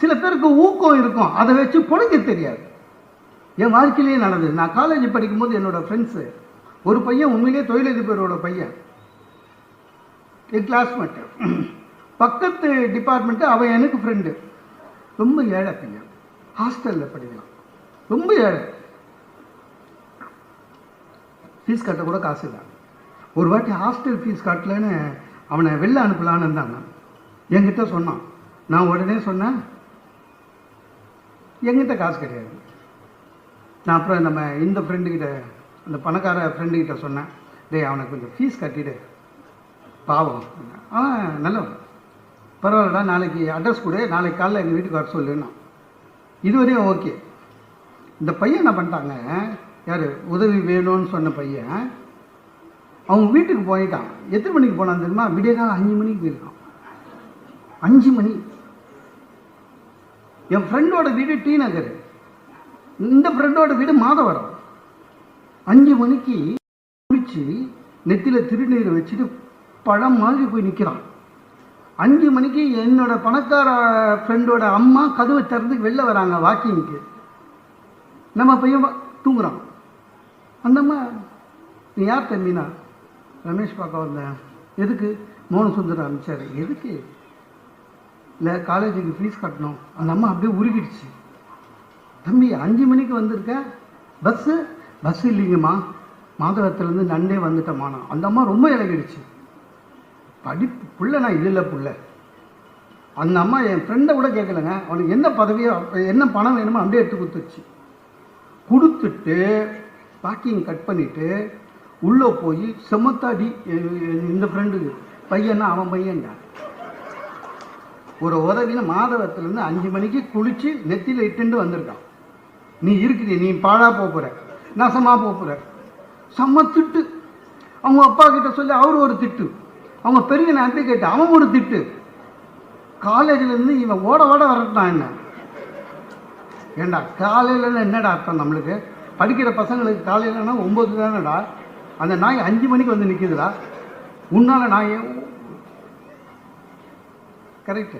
சில பேருக்கு ஊக்கம் இருக்கும். அதை வச்சு பொழைக்க தெரியாது. என் வாழ்க்கையிலேயே நடந்தது. நான் காலேஜ் படிக்கும்போது என்னோடய ஃப்ரெண்ட்ஸு ஒரு பையன் உண்மையிலேயே தொழிலதிபரோட பையன். என் கிளாஸ்மேட்டு பக்கத்து டிபார்ட்மெண்ட்டு அவன் எனக்கு ஃப்ரெண்டு ரொம்ப ஏழை பையன். ஹாஸ்டலில் படிக்கலாம் ரொம்ப ஏழை. ஃபீஸ் கட்ட கூட காசு இல்லை. ஒரு வாட்டி ஹாஸ்டல் ஃபீஸ் கட்டலன்னு அவனை வெளில அனுப்பலான்னு இருந்தாங்க. என்கிட்ட சொன்னான். நான் உடனே சொன்னேன் எங்கிட்ட காசு கிடையாது. நான் அப்புறம் நம்ம இந்த ஃப்ரெண்டுக்கிட்ட அந்த பணக்கார ஃப்ரெண்டுக்கிட்ட சொன்னேன் டேய் அவனை கொஞ்சம் ஃபீஸ் கட்டிடு. பாவம். ஆ நல்லவன். பரவாயில்லடா நாளைக்கு அட்ரஸ் கொடு. நாளைக்கு காலைல எங்கள் வீட்டுக்கு வர சொல்லுன்னா இதுவரையும் ஓகே இந்த பையன் என்ன பண்ணிட்டாங்க யார் உதவி வேணும்னு சொன்ன பையன் அவங்க வீட்டுக்கு போயிட்டான். எத்தனை மணிக்கு போனான் தெரியுமா? விடிய காலம் அஞ்சு மணிக்கு போயிருக்கான். அஞ்சு மணி. என் ஃப்ரெண்டோட வீடு டி நகர். இந்த ஃப்ரெண்டோட வீடு மாதவரம். அஞ்சு மணிக்கு குளிச்சு நெத்தியில் திருநீரை வச்சுட்டு பழம் மாதிரி போய் நிற்கிறான் அஞ்சு மணிக்கு என்னோட பணக்கார ஃப்ரெண்டோட அம்மா கதவை திறந்து வெளில வராங்க வாக்கிங்க்கு நம்ம பையன் தூங்குறான். அந்த அம்மா நீ யார் தம்பினா ரமேஷ் பார்க்க வந்தேன். எதுக்கு? மோகன் சுந்தரம் அனுப்பிச்சாரு எதுக்கு? இல்லை காலேஜுக்கு ஃபீஸ் கட்டணும். அந்த அம்மா அப்படியே உருகிடுச்சு. தம்பி அஞ்சு மணிக்கு வந்திருக்க? பஸ்ஸு பஸ் இல்லைங்கம்மா. மாதவரத்துலேருந்து நண்டே வந்துட்டேம்மா அந்த அம்மா ரொம்ப இறங்கிடுச்சு படிப்பு புள்ள நான் இது இல்லை புள்ள. அந்த அம்மா என் ஃப்ரெண்டை கூட கேட்கலங்க அவனுக்கு என்ன பதவியோ என்ன பணம் வேணுமோ அப்படியே எடுத்து கொடுத்துருச்சு கொடுத்துட்டு பேக்கிங் கட் பண்ணிவிட்டு உள்ளே போய் செமத்தாடி இந்த ஃப்ரெண்டுக்கு பையனா அவன் பையன்டா. ஒரு உதவியில் மாதவத்திலேருந்து அஞ்சு மணிக்கு குளித்து நெத்தியில் இட்டுண்டு வந்திருக்கான். நீ இருக்குது நீ பாழாக போக போகிற நசமாக போக போகிற செம்ம திட்டு. அவங்க அப்பா கிட்ட சொல்லி அவர் ஒரு திட்டு. அவங்க பெரிய நாட்டை கேட்டு அவன் ஒரு திட்டு. காலேஜிலேருந்து இவன் ஓட ஓட வரட்டான் என்ன? ஏண்டா காலையில என்னடா அர்த்தம் நம்மளுக்கு? படிக்கிற பசங்களுக்கு காலையிலன்னா ஒம்பது தானடா அந்த நாய் அஞ்சு மணிக்கு வந்து நிற்கிதுடா உன்னால நாய் கரெக்டு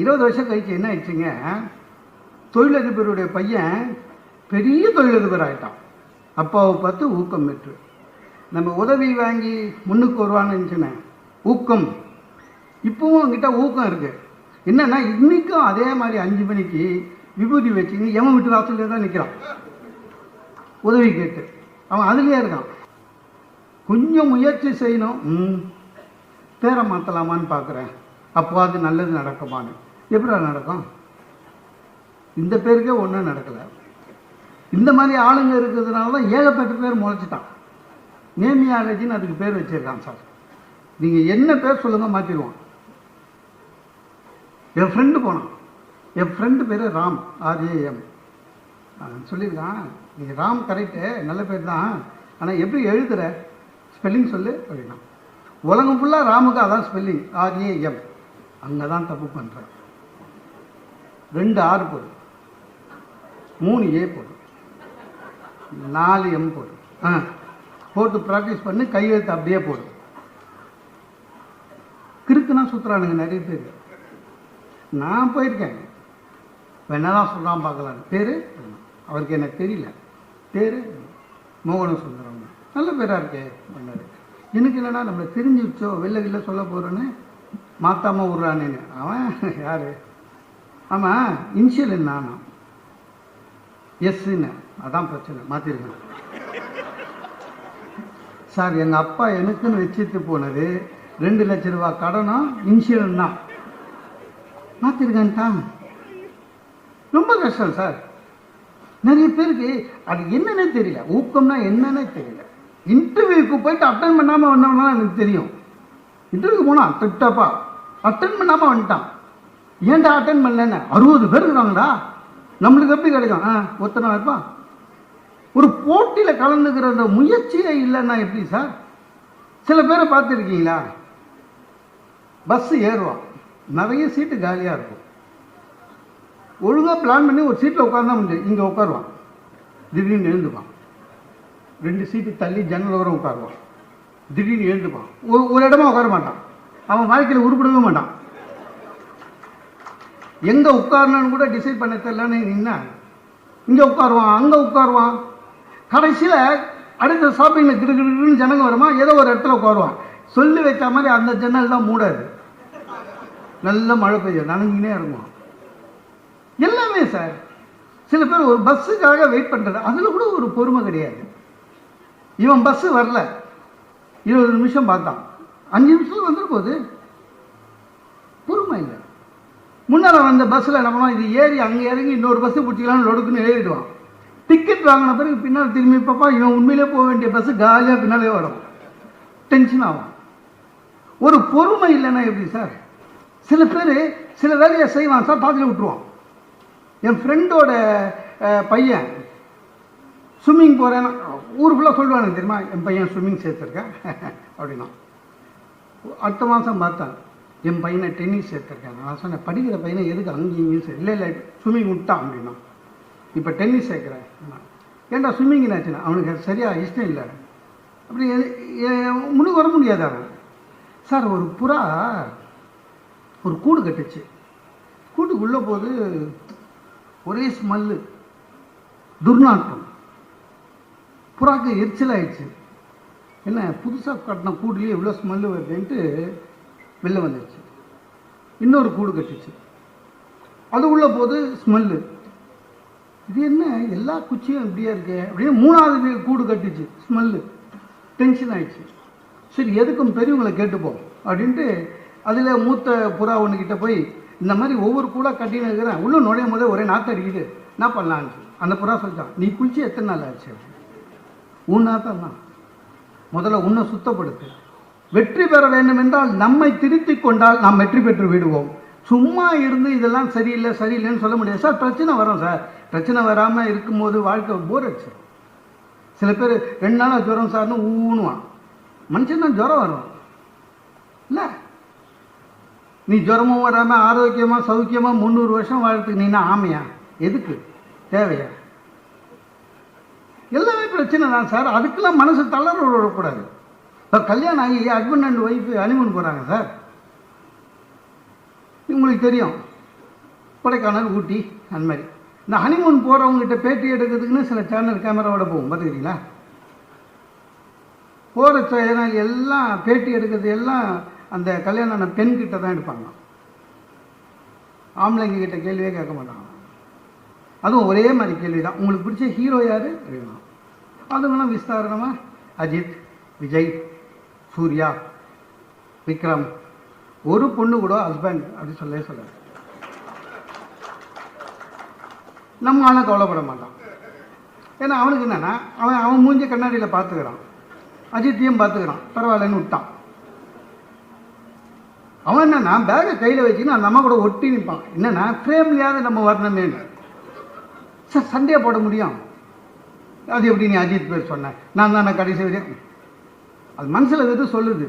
இருபது வருஷம் கழிச்சு என்ன ஆயிடுச்சுங்க? தொழிலதிபருடைய பையன் பெரிய தொழிலதிபர் ஆயிட்டான். அப்பாவை பார்த்து ஊக்கம் பெற்று நம்ம உதவி வாங்கி முன்னுக்கு வருவான்னு இருந்துச்சுனே ஊக்கம். இப்பவும் அவங்ககிட்ட ஊக்கம் இருக்கு. என்னென்னா இன்னைக்கும் அதே மாதிரி அஞ்சு மணிக்கு விபூதி வச்சுக்கின்னு எவன் வீட்டு வாசல்லே தான் நிற்கிறான் உதவி கேட்டு. அவன் அதுலேயே இருக்கான். கொஞ்சம் முயற்சி செய்யணும். பேரை மாற்றலாமான்னு பார்க்குறேன் அப்போ அது நல்லது நடக்குமான்னு. எப்படி நடக்கும்? இந்த பேருக்கே ஒன்றும் நடக்கலை. இந்த மாதிரி ஆளுங்க இருக்கிறதுனால தான் ஏகப்பட்ட பேர் முளைச்சிட்டான். நேமியாலஜின்னு அதுக்கு பேர் வச்சிருக்கான் சார். நீங்கள் என்ன பேர் சொல்லுங்க மாற்றிடுவோம் என் ஃப்ரெண்டு போனான். என் ஃப்ரெண்டு பேர் ராம் ஆர்ஏஎம் சொல்லியிருக்கான் நீங்கள் ராம் கரெக்டு நல்ல பேர் தான். ஆனால் எப்படி எழுதுற? ஸ்பெல்லிங் சொல்லு? அப்படின்னா உலகம் ஃபுல்லாக ராமுக்கு அதான் ஸ்பெல்லிங் ஆர்ஏஎம் அங்கே தான் தப்பு பண்ணுறேன் ரெண்டு ஆறு போடு. மூணு ஏ போடு. நாலு எம் போடு. ஆ போட்டு ப்ராக்டிஸ் பண்ணி கையெழுத்து அப்படியே போடு. கிறுக்குனா சுற்றுறானுங்க நிறைய பேர். நான் போயிருக்கேன். வேணாலாம் சொல்கிறான் பார்க்கலாம். பேர்? அவருக்கு எனக்கு தெரியல. பேர்? மோகன சுந்தரம். நல்ல பேராக இருக்கே. பண்ணார். எனக்கு என்னன்னா நம்மளை தெரிஞ்சுச்சோ வெளில வெளில சொல்ல போகிறேன்னு மாத்தாம விட்றானேன்னு அவன் யார்? ஆமாம் இனிஷியல் என்ன எஸ்ன்னு. அதான் பிரச்சனை. மாற்றிருக்கேன் சார் எங்கள் அப்பா எனக்குன்னு வச்சுட்டு போனது ரெண்டு லட்ச ரூபா கடனும் இன்சூரன்ஸ் தான். மாற்றிருக்கேன்ட்டான் ரொம்ப கஷ்டம் சார். நிறைய பேருக்கு அது என்னன்னே தெரியல. ஊக்கம்னா என்னன்னே தெரியல. இன்டர்வியூக்கு போயிட்டு அட்டன் பண்ணாமல் வந்தவனா எனக்கு தெரியும். இன்டர்வியூக்கு போனால் திட்டப்பா. அட்டன் பண்ணாமல் வந்துட்டான். ஏன்டா அட்டன் பண்ணலன்னு? அறுபது பேர் இருக்காங்கடா. நம்மளுக்கு எப்படி கிடைக்கும்? ஆ ஒத்தனா இருப்பான் ஒரு போட்டியில் கலந்துக்கிற அந்த முயற்சியே இல்லைன்னா எப்படி சார்? சில பேரை பார்த்துருக்கீங்களா? பஸ்ஸு ஏறுவான். நிறைய சீட்டு காலியாக இருக்கும். ஒழுங்காக பிளான் பண்ணி ஒரு சீட்டில் உட்காந்தா முடியும் இங்கே உட்காருவான். திடீர்னு எழுந்துப்பான். ரெண்டு சீட்டு தள்ளி ஜன்னல் ஓரம் உட்காருவான். திடீர்னு எழுந்துப்பான். ஒரு ஒரு இடமா உட்கார மாட்டான். அவன் வாழ்க்கையில் உருப்பிடவே மாட்டான். எங்கே உட்காரணும்னு கூட டிசைட் பண்ண தெரியலன்னு நின்னா இங்கே உட்காருவான் அங்கே உட்காருவான். கடைசியில் அடுத்த ஷாப்பிங்கில் கிடுகிடுன்னு ஜனங்க வருமா? ஏதோ ஒரு இடத்துல உட்காருவான். சொல்லி வைத்த மாதிரி அந்த ஜன்னல் தான் மூடாது. நல்ல மழை பெய்யும் நனைஞ்சினே இருக்கும் எல்லாமே சார் சில பேர் ஒரு பஸ்ஸுக்காக வெயிட் பண்ணுறது அதில் கூட ஒரு பொறுமை கிடையாது. இவன் பஸ்ஸு வரல இருபது நிமிஷம் பார்த்தான். அஞ்சு நிமிஷத்தில் வந்துட போகுது பொறுமை இல்லை. முன்னால் வந்த பஸ்ஸில் என்ன பண்ணுவான்? இது ஏறி அங்கே இறங்கி இன்னொரு பஸ்ஸு பிடிச்சிக்கலாம்னு லொடுக்குன்னு ஏறிடுவான். டிக்கெட் வாங்கின பிறகு பின்னால் திரும்பி பார்ப்பா இவன் உண்மையிலே போக வேண்டிய பஸ்ஸு காலியாக பின்னாலே வரும். டென்ஷன் ஆகும். ஒரு பொறுமை இல்லைன்னா எப்படி சார் சில பேர் சில வேலையை செய்வான் சார் பாதியில் விட்டுருவான். என் ஃப்ரெண்டோட பையன் ஸ்விம்மிங் போகிறேன் ஊர் ஃபுல்லாக சொல்லுவானுங்க தெரியுமா? என் பையன் ஸ்விம்மிங் சேர்த்துருக்கேன் அப்படின்னா. அடுத்த மாதம் பார்த்தேன் என் பையனை டென்னிஸ் சேர்த்துருக்காங்க நான் சொன்னேன் படிக்கிற பையனை எதுக்கு அங்கேயும் இங்கேயும் சரி இல்லை இல்லை ஸ்விம்மிங் விட்டான் அப்படின்னா இப்போ டென்னிஸ் சேர்க்குறேன் ஏன்டா ஸ்விம்மிங் என்னாச்சுன்னா அவனுக்கு சரியாக இஷ்டம் இல்லை. அப்படி முன்னுக்கு வர முடியாது அவன். சார் ஒரு புறா ஒரு கூடு கட்டுச்சு. கூட்டுக்குள்ளே போது ஒரே ஸ்மெல்லு துர்நாற்றம். புறாக்கு எரிச்சல் ஆயிடுச்சு. என்ன புதுசாக கட்டின கூடுலேயே இவ்வளோ ஸ்மெல்லு வருதுன்ட்டு வெளில வந்துடுச்சு இன்னொரு கூடு கட்டுச்சு. அது உள்ள போது ஸ்மெல்லு இது என்ன எல்லா குச்சியும் இப்படியே இருக்கு. அப்படியே மூணாவது கூடு கட்டுச்சு ஸ்மெல்லு டென்ஷன் ஆயிடுச்சு. சரி எதுக்கும் பெரியவங்களை கேட்டுப்போம் அப்படின்ட்டு அதில் மூத்த புறா ஒன்றுக்கிட்ட போய் இந்த மாதிரி ஒவ்வொரு கூட கட்டின்னு இருக்கிறேன். உள்ளே நுழையும் போதே ஒரே நாத்தம் அடிக்குது. என்ன பண்ணலான்னு அந்த புறா சொல்லிட்டான் நீ குளிச்சு எத்தனை நாள் ஆச்சு? உன் நாத்தம் தான். முதல்ல உன்னை சுத்தப்படுத்து. வெற்றி பெற வேண்டும் என்றால் நம்மை திருத்திக் கொண்டால் நாம் வெற்றி பெற்று விடுவோம். சும்மா இருந்து இதெல்லாம் சரியில்லை சரியில்லைன்னு சொல்ல முடியாது. சார் பிரச்சனை வரும் சார். பிரச்சனை வராமல் இருக்கும்போது வாழ்க்கை போர் அடிச்சு சில பேர் ரெண்டு நாளாக ஜுரம் சார்னு ஊனுவான். மனுஷன் தான் ஜுரம் வரும். இல்லை? நீ ஜுரமும் வராமல் ஆரோக்கியமாக சௌக்கியமாக முந்நூறு வருஷம் வாழறதுக்கு நீனா ஆமையா? எதுக்கு? தேவையா? எல்லாமே பிரச்சனை தான் சார். அதுக்கெல்லாம் மனசு தளர விடக்கூடாது. இப்போ கல்யாணம் ஆகி ஹஸ்பண்ட் அண்ட் ஒய்ஃபு ஹனிமூன் போகிறாங்க சார். உங்களுக்கு தெரியும். கொடைக்கானல் ஊட்டி அந்த மாதிரி. இந்த ஹனிமூன் போகிறவங்ககிட்ட பேட்டி எடுக்கிறதுக்குன்னு சில சேனல் கேமராவோட போகும். பார்த்துக்கிறீங்களா? போகிற சேனல் எல்லாம் பேட்டி எடுக்கிறது எல்லாம் அந்த கல்யாணம் ஆன பெண்கிட்ட தான் எடுப்பாங்க. ஆம்பளைங்க கிட்ட கேள்வியே கேட்க மாட்டாங்க. அதுவும் ஒரே மாதிரி கேள்வி தான் உங்களுக்கு பிடிச்ச ஹீரோ யார்? அப்படின்னா அதுங்களாம் விஸ்தாரணமாக அஜித் விஜய் சூர்யா விக்ரம். ஒரு பொண்ணு கூட ஹஸ்பண்ட் அப்படி சொல்லவே சொல்லாது நம்ம ஆளும் கவலைப்பட மாட்டான். ஏன்னா அவனுக்கு என்னன்னா அவன் அவன் மூஞ்ச கண்ணாடியில் பார்த்துக்கிறான். அஜித்தையும் பார்த்துக்கிறான். பரவாயில்லன்னு விட்டான். அவன் என்னன்னா பேகை கையில் வச்சுன்னு அந்த அம்மா கூட ஒட்டி நிற்பான் என்னென்னா ஃப்ரேம்லையாவது நம்ம வரணுமேன்னு. சார் சண்டையை போட முடியும். அது எப்படி நீ அஜித் பேர் சொன்ன? நான் தானே கடைசி வரையும். அது மனசில் எது சொல்லுது.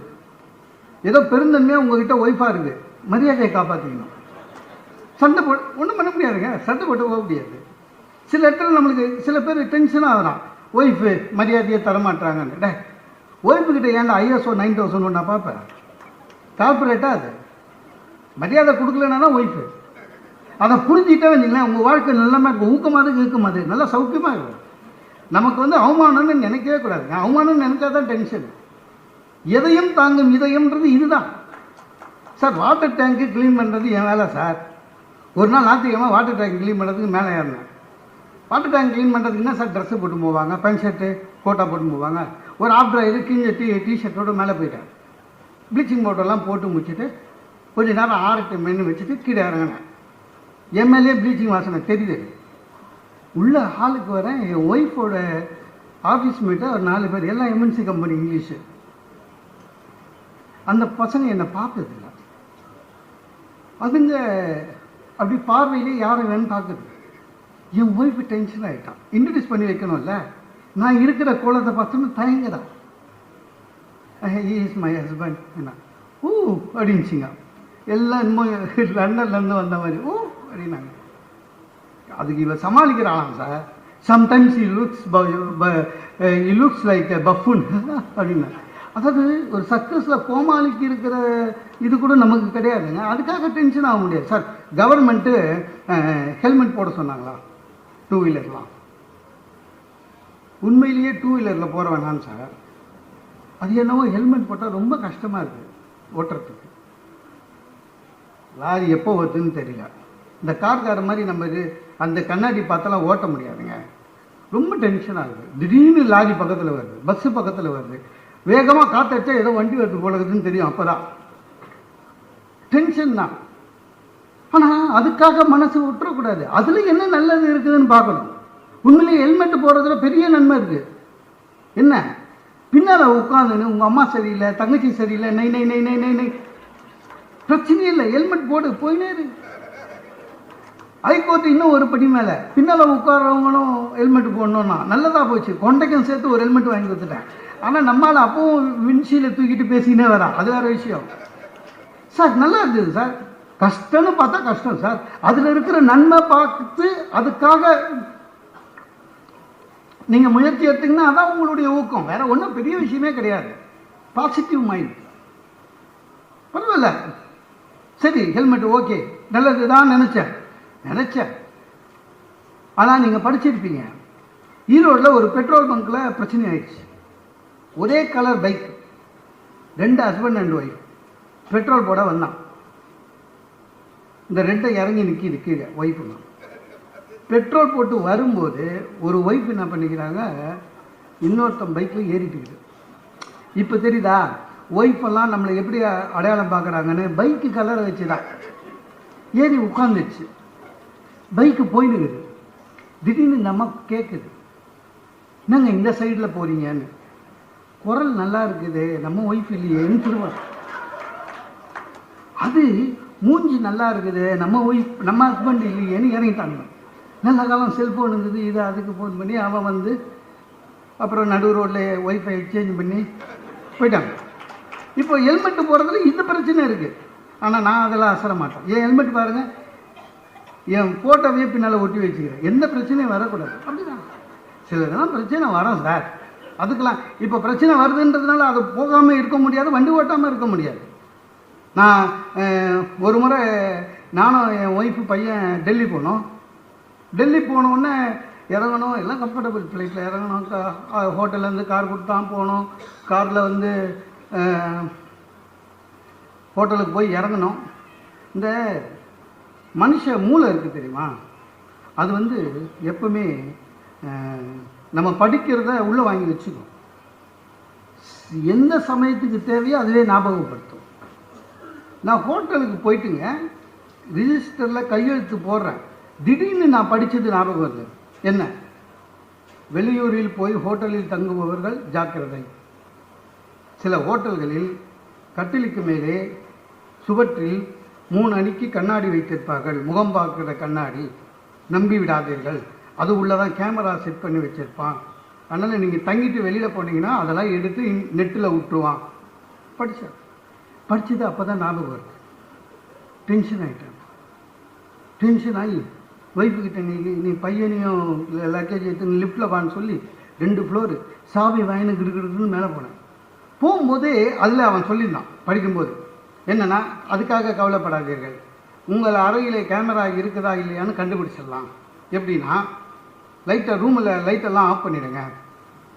ஏதோ பெருந்தன்மையாக உங்ககிட்ட ஒய்ஃபாக இருக்குது மரியாதையை காப்பாற்றிக்கணும் சண்டை போட ஒன்றும் பண்ண முடியாதுங்க. சண்டை போட்டு போக முடியாது. சில இடத்துல நம்மளுக்கு சில பேர் டென்ஷன் ஆகுறான் ஒய்ஃபு மரியாதையை தரமாட்டாங்கன்னு டே ஒய்ஃபு கிட்ட ஏன்டா ஐஎஸ்ஓ நைன் தௌசண்ட் ஒன்று நான் பார்ப்பேன் கார்பரேட்டாக அது. மரியாதை கொடுக்கலன்னா தான் ஒய்ஃபு அதை புரிஞ்சுக்கிட்டே வந்தீங்களேன் உங்கள் வாழ்க்கை நல்லமாக இருக்கும் ஊக்கமாக இருக்கு இருக்குமாது நல்லா சௌக்கியமாக இருக்கும் நமக்கு வந்து அவமானம்னு நினைக்கவே கூடாதுங்க அவமானம்னு நினைச்சா தான் டென்ஷன் எதையும் தாங்கும் இதயம்ன்றது இதுதான். சார் வாட்டர் டேங்க்கு க்ளீன் பண்ணுறது என் வேலை சார் ஒரு நாள் ஞாயிற்றுக்கிழமை வாட்டர் டேங்க் க்ளீன் பண்ணுறதுக்கு மேலே ஏறினேன். வாட்டர் டேங்க் க்ளீன் பண்ணுறதுக்கு என்ன சார் ட்ரெஸ்ஸு போட்டு போவாங்க? பேண்ட் ஷர்ட்டு கோட்டா போட்டு போவாங்க? ஒரு ஆஃப் ட்ரையரு கிஞ்ச டீ டிஷர்ட்டோடு மேலே போயிட்டேன். ப்ளீச்சிங் பவுடர்லாம் போட்டு முடிச்சுட்டு கொஞ்ச நேரம் ஆரட்டு மென்று வச்சுட்டு கீழே இறங்கினேன். எம்எல்ஏ ப்ளீச்சிங் வாசனை தெரியுது. உள்ள ஹாலுக்கு வரேன் என் ஒய்ஃபோட ஆஃபீஸ் மேட்டு ஒரு நாலு பேர் எல்லாம் எம்என்சி கம்பெனி இங்கிலீஷு அந்த பசங்க என்னை பார்த்ததில்ல. அதுங்க அப்படி பார்வையிலே யாரை வேணும் பார்க்குது என் ஒய்ஃபு டென்ஷன் ஆகிட்டான் இன்ட்ரடியூஸ் பண்ணி வைக்கணும்ல. நான் இருக்கிற கோலத்தை பார்த்தோன்னு தயங்குறான் இஸ் மை ஹஸ்பண்ட் என்ன? ஓ அப்படின்ச்சிங்க எல்லாம் இன்னும் லண்டன்லேருந்து வந்த மாதிரி. ஓ அப்படின்னாங்க. அதுக்கு இவ சமாளிக்கிறாளாம் sir? Sometimes he looks he looks like buffoon அப்படின்னா. அதாவது ஒரு சர்க்கஸில் கோமாளிக்கு இருக்கிற இது கூட நமக்கு கிடையாதுங்க. அதுக்காக டென்ஷன் ஆக முடியாது. சார் கவர்மெண்ட்டு ஹெல்மெட் eh, போட சொன்னாங்களா? டூ வீலர்லாம் உண்மையிலேயே டூ வீலரில் போகிற வேணாம் சார். அது என்னவோ ஹெல்மெட் போட்டால் ரொம்ப கஷ்டமாக இருக்குது ஓட்டுறதுக்கு. லாரி எப்போ வருதுன்னு தெரியல. இந்த கார்கார மாதிரி நம்ம இது அந்த கண்ணாடி பார்த்தாலாம் ஓட்ட முடியாதுங்க. ரொம்ப டென்ஷன் ஆகுது திடீர்னு லாரி பக்கத்தில் வருது. பஸ்ஸு பக்கத்தில் வருது. வேகமாக காத்தடிச்சா ஏதோ வண்டி வருது போல இருக்குதுன்னு தெரியும் அப்போ தான் டென்ஷன் தான். ஆனால் அதுக்காக மனசு விட்டுறக்கூடாது. அதில் என்ன நல்லது இருக்குதுன்னு பார்க்கணும். உண்மையிலேயே ஹெல்மெட் போடுறதுல பெரிய நன்மை இருக்குது என்ன? பின்னால் உட்காந்துன்னு உங்கள் அம்மா சரியில்லை தங்கச்சி சரியில்லை நை நை நை நை நை நை. பிரச்சனையே இல்லை. ஹெல்மெட் போடு போயினே இருக்கு ஹைகோர்ட் இன்னும் ஒரு படி மேலே. பின்னால் உட்கார்றவங்களும் ஹெல்மெட் போடணும்னா நல்லதாக போச்சு. கொண்டைக்கும் சேர்த்து ஒரு ஹெல்மெட் வாங்கி கொடுத்துட்டேன். ஆனால் நம்மளால் அப்பவும் விண்ஷீலை தூக்கிட்டு பேசிக்கினே வரான். அது வேற விஷயம். சார் நல்லா இருந்தது சார் கஷ்டம்னு பார்த்தா கஷ்டம் சார் அதில் இருக்கிற நன்மை பார்த்து அதுக்காக நீங்கள் முயற்சி எடுத்தீங்கன்னா அதான் உங்களுடைய ஊக்கம். வேற ஒன்றும் பெரிய விஷயமே கிடையாது. பாசிட்டிவ் மைண்ட் பரவாயில்ல. சரி ஹெல்மெட் ஓகே நல்லது தான் நினச்சேன். நினச்சேன். ஆனால் நீங்கள் படிச்சிருப்பீங்க. ஈரோட்டில் ஒரு பெட்ரோல் பங்க்கில் பிரச்சனை ஆயிடுச்சு. ஒரே கலர் பைக் ரெண்டு ஹஸ்பண்ட் அண்ட் ஒய்ஃப் பெட்ரோல் போட வந்தான். இந்த ரெண்டை இறங்கி நிற்கிது கீழே ஒய்ஃபுங்க பெட்ரோல் போட்டு வரும்போது ஒரு ஒய்ஃப் என்ன பண்ணிக்கிறாங்க இன்னொருத்தன் பைக்கில் ஏறிட்டுக்குது. இப்போ தெரியுதா ஒய்ஃப் எல்லாம் நம்மளை எப்படி அடையாளம் பார்க்குறாங்கன்னு பைக்கு கலரை வச்சு தான் ஏறி உட்காந்துச்சு பைக்கு போயினுக்குது. திடீர்னு இந்த அம்மா கேட்குது என்னங்க இந்த சைடில் போகிறீங்கன்னு குரல் நல்லா இருக்குது நம்ம ஒய்ஃப் இல்லையேன்னு திரும்ப அது மூஞ்சி நல்லா இருக்குது நம்ம ஒய்ஃப் நம்ம ஹஸ்பண்ட் இல்லையேன்னு இறங்கிட்டாங்க. நல்ல காலம் செல்ஃபோன் இருந்தது இது அதுக்கு ஃபோன் பண்ணி அவன் வந்து அப்புறம் நடு ரோட்டில் ஒய்ஃபை எக்ஸ்சேஞ்ச் பண்ணி போயிட்டாங்க. இப்போ ஹெல்மெட் போகிறதுல இந்த பிரச்சனை இருக்குது ஆனால் நான் அதெல்லாம் அசர மாட்டேன். ஏன் ஹெல்மெட் பாருங்கள் என் ஃபோட்டோவையே பின்னால் ஒட்டி வச்சுக்கிறேன். எந்த பிரச்சனையும் வரக்கூடாது. அப்படிதான்? சிலதெல்லாம் பிரச்சனை வரும் சார் அதுக்கெல்லாம் இப்போ பிரச்சனை வருதுன்றதுனால அது போகாமல் இருக்க முடியாது வண்டி ஓட்டாமல் இருக்க முடியாது. நான் ஒரு முறை நானும் என் ஒய்ஃபு பையன் டெல்லி போனோம். டெல்லி போன உடனே இறங்கணும். எல்லாம் கம்ஃபர்டபுள் ஃப்ளைட்டில் இறங்கணும். கா ஹோட்டல்லேருந்து கார் கொடுத்தான் போனோம் காரில் வந்து ஹோட்டலுக்கு போய் இறங்கணும். இந்த மனுஷ மூளை இருக்குது தெரியுமா? அது வந்து எப்பவுமே நம்ம படிக்கிறத உள்ளே வாங்கி வச்சுக்கும். எந்த சமயத்துக்கு தேவையோ அதுவே ஞாபகப்படுத்தும். நான் ஹோட்டலுக்கு போயிட்டுங்க ரிஜிஸ்டரில் கையெழுத்து போடுறேன். திடீர்னு நான் படித்தது ஞாபகம் வருது. என்ன? வெளியூரில் போய் ஹோட்டலில் தங்குபவர்கள் ஜாக்கிரதை. சில ஹோட்டல்களில் கட்டிலுக்கு மேலே சுவற்றில் மூணு அணிக்கு கண்ணாடி வைத்திருப்பார்கள். முகம் பார்க்கிற கண்ணாடி. நம்பி விடாதீர்கள். அது உள்ளதான் கேமரா செட் பண்ணி வச்சுருப்பான். அதனால் நீங்கள் தங்கிட்டு வெளியில் போனீங்கன்னா அதெல்லாம் எடுத்து நெட்டில் விட்டுருவான் படித்தேன் படித்தது அப்போ தான் ஞாபகம் வருது. டென்ஷன் ஆகிட்டேன் டென்ஷன் ஆகி ஒய்ஃபுக்கிட்ட நீ நீ பையனையும் லக்கேஜ் எடுத்து லிஃப்ட்டில் வான்னு சொல்லி ரெண்டு ஃப்ளோரு சாவி வாங்கினு கிடுக்கிடுன்னு மேலே போனேன். போகும்போதே அதில் அவன் சொல்லியிருந்தான் படிக்கும்போது. என்னென்னா அதுக்காக கவலைப்படாதீர்கள். உங்கள் அறையில் கேமரா இருக்குதா இல்லையான்னு கண்டுபிடிச்சிடலாம். எப்படின்னா லைட்டை ரூமில் லைட்டெல்லாம் ஆஃப் பண்ணிடுங்க.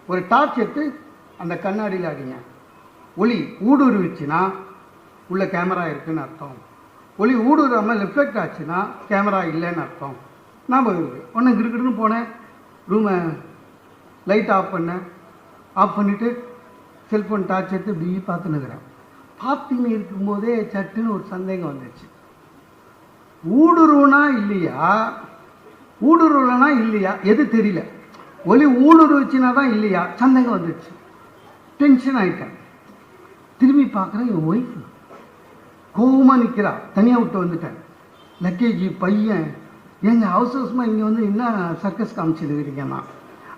ஒரு டார்ச் எடுத்து அந்த கண்ணாடியில் அடிங்க. ஒளி ஊடுருவிச்சுன்னா உள்ள கேமரா இருக்குதுன்னு அர்த்தம். ஒளி ஊடுருவாமல் ரிஃப்ளெக்ட் ஆச்சுன்னா கேமரா இல்லைன்னு அர்த்தம். ஞாபகம் இருக்குது ஒன்று கிடுக்கிடுன்னு போனேன். ரூமை லைட் ஆஃப் பண்ணேன். ஆஃப் பண்ணிவிட்டு செல்ஃபோன் டார்ச் எடுத்து இப்படி பார்த்துன்னுக்கிறேன் பார்த்துன்னு இருக்கும்போதே சட்டுன்னு ஒரு சந்தேகம் வந்துச்சு ஊடுருவனா இல்லையா? ஊடுருவலனா இல்லையா? எது தெரியல. ஒளி ஊடுருவச்சுனா தான் இல்லையா? சந்தேகம் வந்துச்சு டென்ஷன் ஆகிட்டேன் திரும்பி பார்க்குறேன் என் ஒய்ஃப் கோவமாக நிற்கிறா தனியாக விட்டு வந்துட்டேன். லக்கேஜ் பையன். எங்கள் அவசர அவசரமாக இங்கே வந்து என்ன சர்க்கஸ் காமிச்சிருக்கிறீங்கன்னா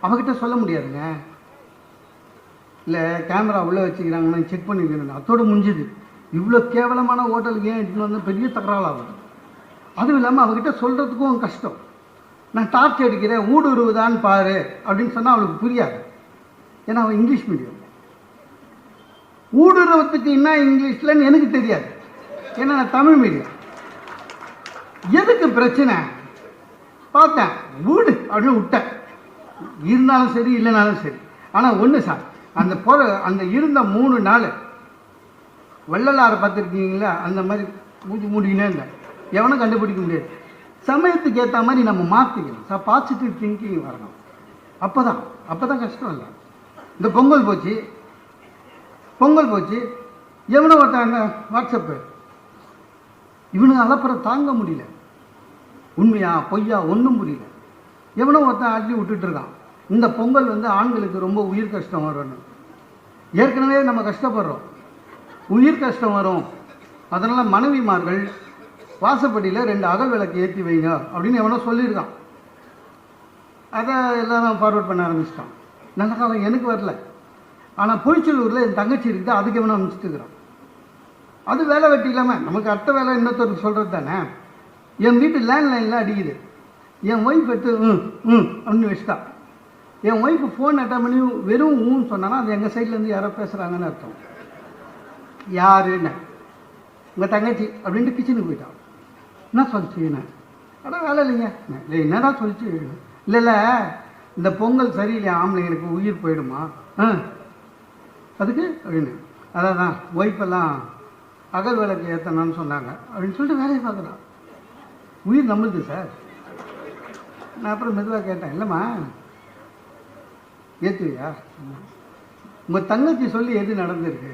அவகிட்ட சொல்ல முடியாதுங்க. இல்லை கேமரா உள்ளே வச்சுக்கிறாங்கன்னு செக் பண்ணிக்கிறேன் அதோட முடிஞ்சுது. இவ்வளோ கேவலமான ஹோட்டலுக்கு ஏன் எடுத்துன்னு வந்து பெரிய தகராளாகும் அதுவும் இல்லாமல் அவகிட்ட சொல்கிறதுக்கும் கஷ்டம். நான் டார்ச் அடிக்கிறேன் ஊடுருவுதான்னு பாரு அப்படின்னு சொன்னால் அவளுக்கு புரியாது. ஏன்னா அவன் இங்கிலீஷ் மீடியம் ஊடுருவத்துக்கு என்ன இங்கிலீஷ்லன்னு எனக்கு தெரியாது. ஏன்னா நான் தமிழ் மீடியம் எதுக்கு பிரச்சனை? பார்த்தேன் வீடு அப்படின்னு விட்டேன். இருந்தாலும் சரி இல்லைனாலும் சரி. ஆனால் ஒன்று சார் அந்த பொற அந்த இருந்த மூணு நாள். வள்ளலாரை பார்த்துருக்கீங்களா? அந்த மாதிரி மூச்சு மூடிக்கினே இருந்தேன் எவனும் கண்டுபிடிக்க முடியாது. சமயத்துக்கு ஏற்ற மாதிரி நம்ம மாற்றிக்கணும் சார் பாசிட்டிவ் திங்கிங் வரணும். அப்போ தான் அப்போ தான் கஷ்டம் இல்லை. இந்த பொங்கல் போச்சு. பொங்கல் போச்சு. எவனோ ஒருத்தாங்க வாட்ஸ்அப்பு இவனுக்கு அலப்புறம் தாங்க முடியல. உண்மையா பொய்யா ஒன்றும் புரியல. எவனோ ஒருத்தன் அள்ளி விட்டுட்டு இருக்கான். இந்த பொங்கல் வந்து ஆண்களுக்கு ரொம்ப உயிர் கஷ்டம் வரும்னு. ஏற்கனவே நம்ம கஷ்டப்படுறோம். உயிர் கஷ்டம் வரும். அதனால் மனைவிமார்கள் வாசப்படியில் ரெண்டு அகல் விளக்கு ஏற்றி வைங்க அப்படின்னு எவனோ சொல்லியிருக்கான். அதை எல்லாரும் ஃபார்வர்ட் பண்ண ஆரம்பிச்சிட்டான். நல்ல காலம் எனக்கு வரல. ஆனால் பொய்ச்சலூரில் என் தங்கச்சி இருக்குது அதுக்கு எவனோ அனுப்பிச்சிட்டுக்கிறான் அது வேலை வெட்டி இல்லாமல் நமக்கு அடுத்த வேலை இன்னொருத்தருக்கு சொல்கிறது தானே? என் வீட்டு லேண்ட்லைனில் அடிக்குது. என் ஒய்ஃப் எடுத்து ம் ம் அப்படின்னு வச்சுட்டான் என் ஒய்ஃபு ஃபோன் அட்டன் பண்ணி வெறும் ஊன்னு சொன்னான்னா அது எங்கள் சைட்லேருந்து யாரோ பேசுகிறாங்கன்னு அர்த்தம். யாருன்னு. உங்கள் தங்கச்சி அப்படின்ட்டு கிச்சனுக்கு போயிட்டான். என்ன சொல்லிச்சுண்ணே அடா வேலை இல்லைங்க. இல்லை என்னடா சொல்லிச்சு? இல்லை இல்லை இந்த பொங்கல் சரியில்லை ஆம்பளைங்களுக்கு உயிர் போயிடுமா? ஆ? அதுக்கு அப்படின்னு. அதான் தான் ஒய்ஃபெல்லாம் அகல் விளக்கு ஏற்றணும்னு சொன்னாங்க. அப்படின்னு சொல்லிட்டு வேலையை பார்க்குறான் உயிர் நம்மளுது சார் நான் அப்புறம் மெதுவாக கேட்டேன் இல்லைம்மா ஏற்றுவியா உங்கள் தங்கச்சி சொல்லி எது நடந்திருக்கு?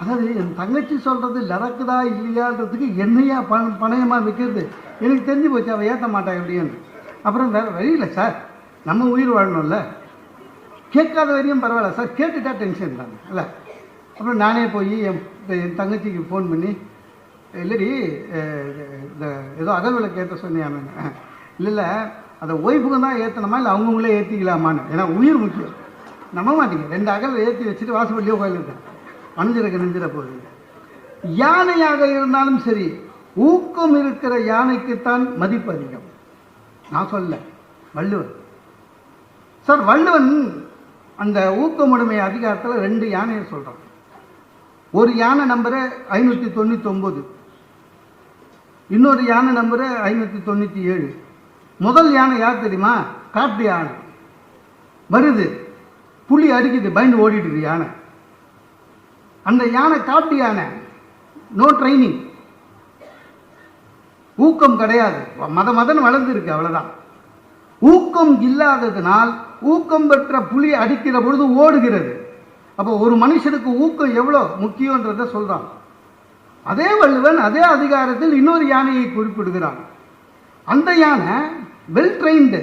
அதாவது என் தங்கச்சி சொல்கிறது நடக்குதா இல்லையான்றதுக்கு என்னையா பண பணயமாக விற்கிறது எனக்கு தெரிஞ்சு போச்சு அவள் ஏற்ற மாட்டா எப்படின்னு. அப்புறம் வேறு வழி இல்லை சார். நம்ம உயிர் வாழணும்ல. கேட்காத வரையும் பரவாயில்ல சார். கேட்டுட்டா டென்ஷன் தாங்க இல்லை? அப்புறம் நானே போய் என் என் தங்கச்சிக்கு ஃபோன் பண்ணி இல்லடி இந்த ஏதோ அகல் விளக்கு ஏற்ற சொன்னியாமே. இல்லை இல்லை. அதை ஒய்ஃபுக்கு தான் ஏற்றணுமா இல்லை அவங்கவுங்களே ஏற்றிக்கலாமான்னு ஏன்னா உயிர் முக்கியம். நம்ப மாட்டீங்க. ரெண்டு அகல் ஏற்றி வச்சுட்டு வாசப்பள்ளியோ உட்காந்துருக்கேன் அணிஞ்சிருக்க நெஞ்சிட போகுது. யானையாக இருந்தாலும் சரி ஊக்கம் இருக்கிற யானைக்குத்தான் மதிப்பு அதிகம். நான் சொல்ல வள்ளுவன் சார் வள்ளுவன் அந்த ஊக்கமுடைமை அதிகாரத்தில் ரெண்டு யானையை சொல்கிறான் ஒரு யானை நம்பரு ஐநூற்றி தொண்ணூற்றி ஒம்பது இன்னொரு யானை நம்பரு ஐநூற்றி தொண்ணூற்றி ஏழு. முதல் யானை யார் தெரியுமா? காட்டு யானை. வருது. புலி அடிக்குது பயந்து ஓடிட்டு இருக்கு யானை. அந்த யானை காட்டு யானை. நோ ட்ரைனிங் ஊக்கம் கிடையாது. மத மதன் வளர்ந்துருக்கு அவ்வளோதான் ஊக்கம் இல்லாததினால் ஊக்கம் பெற்ற புலி அடிக்கிற பொழுது ஓடுகிறது. அப்போ ஒரு மனுஷனுக்கு ஊக்கம் எவ்வளோ முக்கியன்றதை சொல்றான். அதே வள்ளுவன் அதே அதிகாரத்தில் இன்னொரு யானையை குறிப்பிடுகிறான். அந்த யானை வெல் ட்ரெயின்டு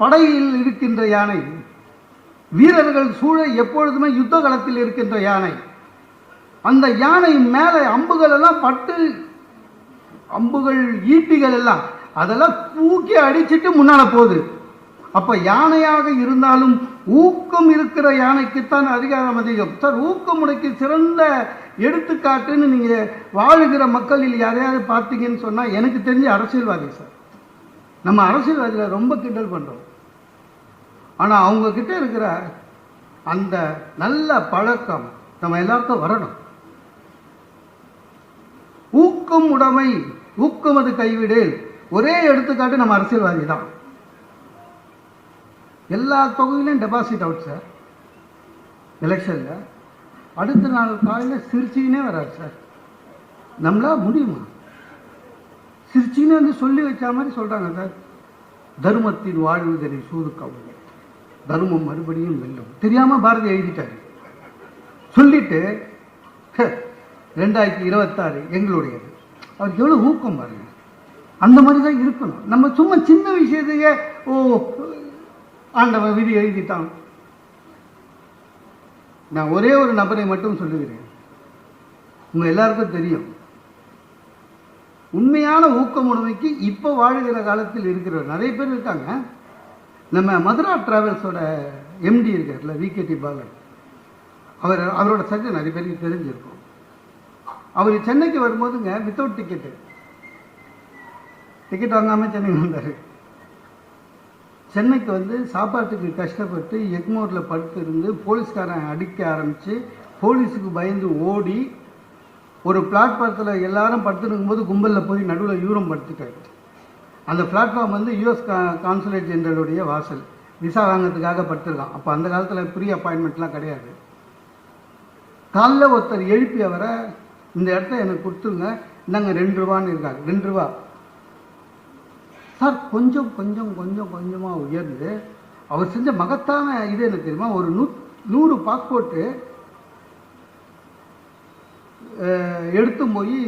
படையில் இருக்கின்ற யானை வீரர்கள் சூழ எப்பொழுதுமே யுத்த களத்தில் இருக்கின்ற யானை. அந்த யானை மேலே அம்புகள் எல்லாம் பட்டு அம்புகள் ஈட்டிகள் எல்லாம் அதெல்லாம் தூக்கி அடிச்சிட்டு முன்னால போகுது. அப்ப யானையாக இருந்தாலும் ஊக்கம் இருக்கிற யானைக்குத்தான் அதிகாரம் அதிகம். சார் ஊக்கமுடைக்கு சிறந்த எடுத்துக்காட்டுன்னு நீங்க வாழுகிற மக்களில் யாரையாவது பார்த்தீங்கன்னு சொன்னா எனக்கு தெரிஞ்ச அரசியல்வாதி சார். நம்ம அரசியல்வாதிகளை ரொம்ப கிண்டல் பண்ணுறோம் ஆனால் அவங்கக்கிட்ட இருக்கிற அந்த நல்ல பழக்கம் நம்ம எல்லாருக்கும் வரணும். ஊக்கம் உடைமை ஊக்கம் அது கைவிடு ஒரே எடுத்துக்காட்டு நம்ம அரசியல்வாதி தான். எல்லா தொகுதியிலையும் டெபாசிட் அவுட் சார் எலெக்ஷனில் அடுத்த நாள் காலையில் சிரிச்சின்னே வராது சார் நம்மளால் முடியுமா? சிரிச்சின்னு வந்து சொல்லி வச்ச மாதிரி சொல்கிறாங்க சார். தர்மத்தின் வாழ்வுதனை சூது கவலை தர்மம் மறுபடியும் வெல்லும். தெரியாமல் பாரதி எழுதிட்டாரு. சொல்லிட்டு ரெண்டாயிரத்தி இருபத்தாறு எங்களுடையது. அவருக்கு எவ்வளோ ஊக்கம் பாருங்க. அந்த மாதிரி தான் இருக்கணும். நம்ம சும்மா சின்ன விஷயத்தையே ஓ ஆண்டவன் விதி எழுதிட்டான். நான் ஒரே ஒரு நபரை மட்டும் சொல்லுகிறேன். உங்க எல்லாருக்கும் தெரியும். உண்மையான ஊக்கம் உடைமைக்கு இப்போ வாழ்கிற காலத்தில் இருக்கிற நிறைய பேர் இருக்காங்க. நம்ம மதுரா டிராவல்ஸோட எம்டி இருக்கார்ல விகேடி பாலன். அவர் அவரோட சர்ஜன் நிறைய பேருக்கு தெரிஞ்சிருக்கும். அவர் சென்னைக்கு வரும்போதுங்க வித்தவுட் டிக்கெட்டு டிக்கெட் வாங்காமல் சென்னைக்கு வந்தார். சென்னைக்கு வந்து சாப்பாட்டுக்கு கஷ்டப்பட்டு எக்மோரில் படுத்து இருந்து போலீஸ்காரன் அடிக்க ஆரம்பித்து போலீஸுக்கு பயந்து ஓடி ஒரு பிளாட்ஃபாரத்தில் எல்லாரும் படுத்துருக்கும் போது கும்பலில் போய் நடுவில் யூரம் படுத்துட்டாரு. அந்த பிளாட்ஃபார்ம் வந்து யூஎஸ் கா கான்சுலேட் ஜெனரலுடைய வாசல். விசா வாங்கிறதுக்காக படுத்துருக்கான். அப்போ அந்த காலத்தில் ப்ரீ அப்பாயின்மெண்ட்லாம் கிடையாது. காலைல ஒருத்தர் எழுப்பி அவரை இந்த இடத்த எனக்கு கொடுத்துருங்க. இந்தாங்க ரெண்டு ரூபான்னு இருக்காங்க ரெண்டு ரூபா. சார் கொஞ்சம் கொஞ்சம் கொஞ்சம் கொஞ்சமாக உயர்ந்து அவர் செஞ்ச மகத்தான இது எனக்கு தெரியுமா? ஒரு நூ நூறு பாஸ்போர்ட்டு எடுத்து போய்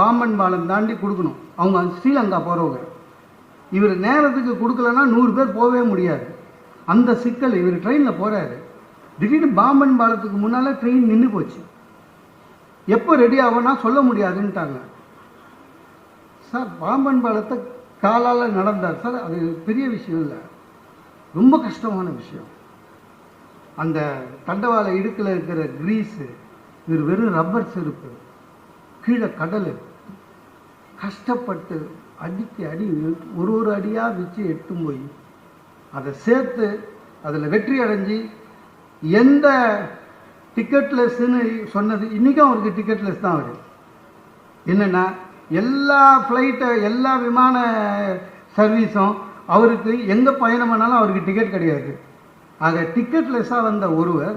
பாம்பன் பாலம் தாண்டி கொடுக்கணும். அவங்க ஸ்ரீலங்கா போகிறவங்க இவர் நேரத்துக்கு கொடுக்கலன்னா நூறு பேர் போகவே முடியாது. அந்த சிக்கல் இவர் ட்ரெயினில் போகிறாரு திடீர்னு பாம்பன் பாலத்துக்கு முன்னால் ட்ரெயின் நின்று போச்சு. எப்போ ரெடி ஆகும்னா சொல்ல முடியாதுன்ட்டாங்க. சார் பாம்பன் பாலத்தை காலால் நடந்தார். சார் அது பெரிய விஷயம் இல்லை. ரொம்ப கஷ்டமான விஷயம். அந்த தண்டவாள இடுக்கில் இருக்கிற கிரீஸு இது வெறும் ரப்பர் செருப்பு கீழே கடல். கஷ்டப்பட்டு அடிக்கு அடி ஒரு ஒரு அடியாக வச்சு எட்டும் போய் அதை சேர்த்து அதில் வெற்றி அடைஞ்சு எந்த டிக்கெட்லெஸ்ன்னு சொன்னது இன்றைக்கும் அவருக்கு டிக்கெட்லெஸ் தான் அவர். என்னென்னா எல்லா ஃப்ளைட்டை எல்லா விமான சர்வீஸும் அவருக்கு எங்கே பயணம் பண்ணாலும் அவருக்கு டிக்கெட் கிடையாது. ஆக டிக்கெட்லெஸ்ஸாக வந்த ஒருவர்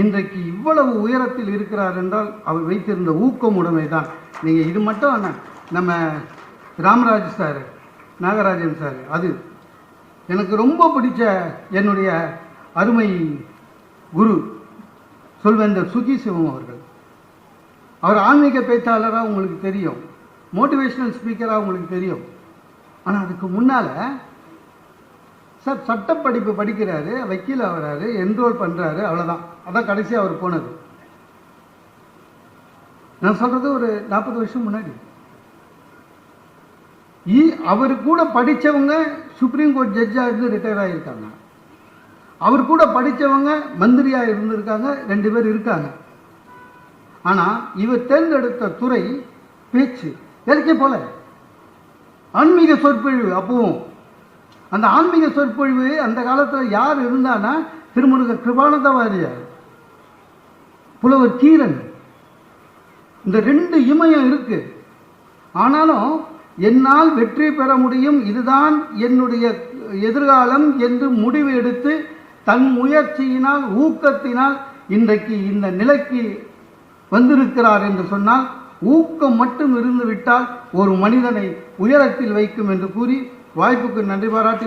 இன்றைக்கு இவ்வளவு உயரத்தில் இருக்கிறார் என்றால் அவர் வைத்திருந்த ஊக்கம் உடைமை தான் நீங்கள் இது மட்டும் அண்ணா, நம்ம ராமராஜ் சார் நாகராஜன் சார் அது எனக்கு ரொம்ப பிடிச்ச என்னுடைய அருமை குரு சொல்வேந்தர் சுகி சிவம் அவர்கள். அவர் ஆன்மீக பேச்சாளராக உங்களுக்கு தெரியும் மோட்டிவேஷனல் ஸ்பீக்கராக உங்களுக்கு தெரியும். ஆனால் அதுக்கு முன்னால் சார் சட்டப்படிப்பு படிக்கிறாரு வக்கீல் ஆகிறாரு என்ரோல் பண்ணுறாரு அவ்வளோதான் அதான் கடைசி அவர் போனது. நான் சொல்கிறது ஒரு நாற்பது வருஷம் முன்னாடி. இ- அவர் கூட படித்தவங்க சுப்ரீம் கோர்ட் ஜட்ஜாக இருந்து ரிட்டையர் ஆகியிருக்காங்க அவர் கூட படித்தவங்க மந்திரியாக இருந்திருக்காங்க ரெண்டு பேர் இருக்காங்க. ஆனால் இவர் தேர்ந்தெடுத்த துறை பேச்சு எதுக்கே போல ஆன்மீக சொற்பொழிவு அப்பவும். அந்த ஆன்மீக சொற்பொழிவு அந்த காலத்தில் யார் இருந்தானா திருமுருக கிருபானந்த வாரியார் புலவர் கீரன். இந்த ரெண்டு இமயம் இருக்கு. ஆனாலும் என்னால் வெற்றி பெற முடியும். இதுதான் என்னுடைய எதிர்காலம் என்று முடிவு எடுத்து தன் முயற்சியினால் ஊக்கத்தினால் இன்றைக்கு இந்த நிலைக்கு வந்திருக்கிறார் என்று சொன்னால் ஊக்கம் மட்டும் இருந்து விட்டால் ஒரு மனிதனை உயரத்தில் வைக்கும் என்று கூறி வாய்ப்புக்கு நன்றி பாராட்டி